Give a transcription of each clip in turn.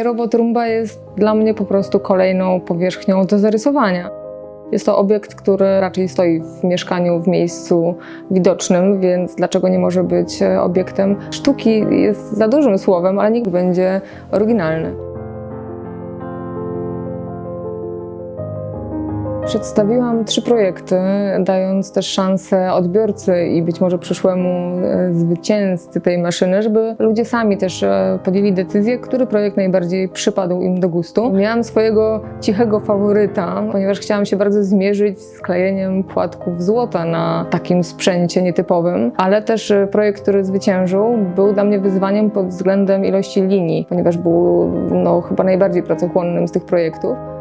iRobot Rumba jest dla mnie po prostu kolejną powierzchnią do zarysowania. Jest to obiekt, który raczej stoi w mieszkaniu, w miejscu widocznym, więc dlaczego nie może być obiektem sztuki? Jest za dużym słowem, ale nikt będzie oryginalny. Przedstawiłam trzy projekty, dając też szansę odbiorcy i być może przyszłemu e, zwycięzcy tej maszyny, żeby ludzie sami też e, podjęli decyzję, który projekt najbardziej przypadł im do gustu. Miałam swojego cichego faworyta, ponieważ chciałam się bardzo zmierzyć z klejeniem płatków złota na takim sprzęcie nietypowym, ale też e, projekt, który zwyciężył, był dla mnie wyzwaniem pod względem ilości linii, ponieważ był no, chyba najbardziej pracochłonnym z tych projektów.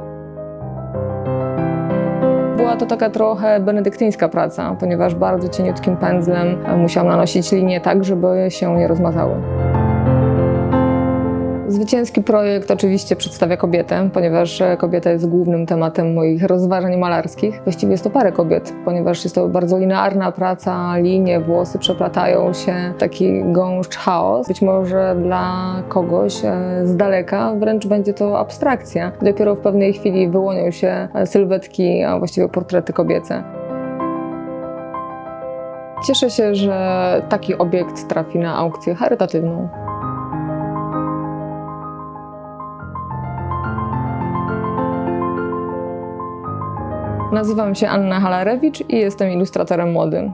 Była to taka trochę benedyktyńska praca, ponieważ bardzo cieniutkim pędzlem e, musiałam nanosić linie tak, żeby się nie rozmazały. Zwycięski projekt oczywiście przedstawia kobietę, ponieważ e, kobieta jest głównym tematem moich rozważań malarskich. Właściwie jest to parę kobiet, ponieważ jest to bardzo linearna praca, linie, włosy przeplatają się, taki gąszcz chaos. Być może dla kogoś e, z daleka wręcz będzie to abstrakcja. Dopiero w pewnej chwili wyłonią się e, sylwetki, a właściwie portrety kobiece. Cieszę się, że taki obiekt trafi na aukcję charytatywną. Nazywam się Anna Halarewicz i jestem ilustratorem młodym.